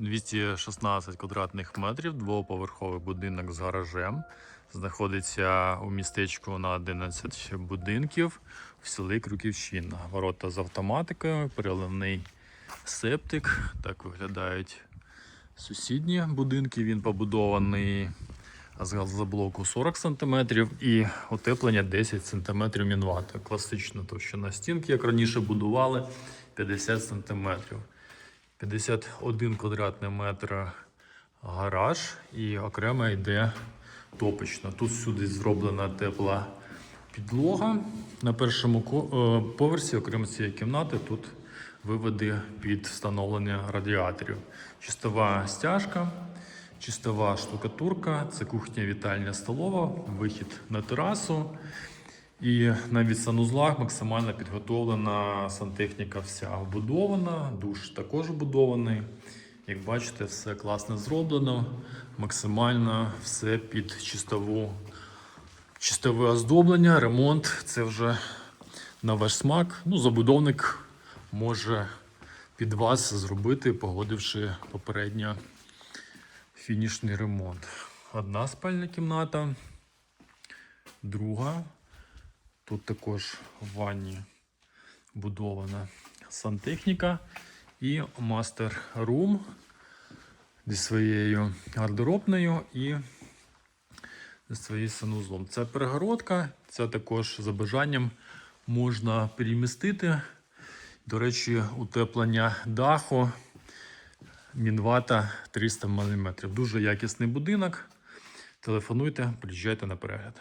216 квадратних метрів, двоповерховий будинок з гаражем. Знаходиться у містечку на 11 будинків в селі Крюківщина. Ворота з автоматикою, переливний септик. Так виглядають сусідні будинки. Він побудований з газоблоку 40 см і утеплення 10 см мінвата. Класична товщина стінки, як раніше будували, 50 см. 51 квадратний метр гараж і окремо йде топочна. Тут сюди зроблена тепла підлога. На першому е, поверсі, окремо цієї кімнати, тут виводи під встановлення радіаторів. Чистова стяжка, чистова штукатурка, це кухня, вітальня, столова, вихід на терасу. І навіть в санузлах максимально підготовлена сантехніка вся вбудована, душ також вбудований. Як бачите, все класно зроблено, максимально все під чистову, чистове оздоблення, ремонт це вже на ваш смак. Ну, забудовник може під вас зробити, погодивши попередньо фінішний ремонт. Одна спальня кімната, друга. Тут також в ванні будована сантехніка і мастер-рум зі своєю гардеробною і зі своїм санузлом. Це перегородка, це також за бажанням можна перемістити. До речі, утеплення даху Мінвата 300 мм. Дуже якісний будинок. Телефонуйте, приїжджайте на перегляд.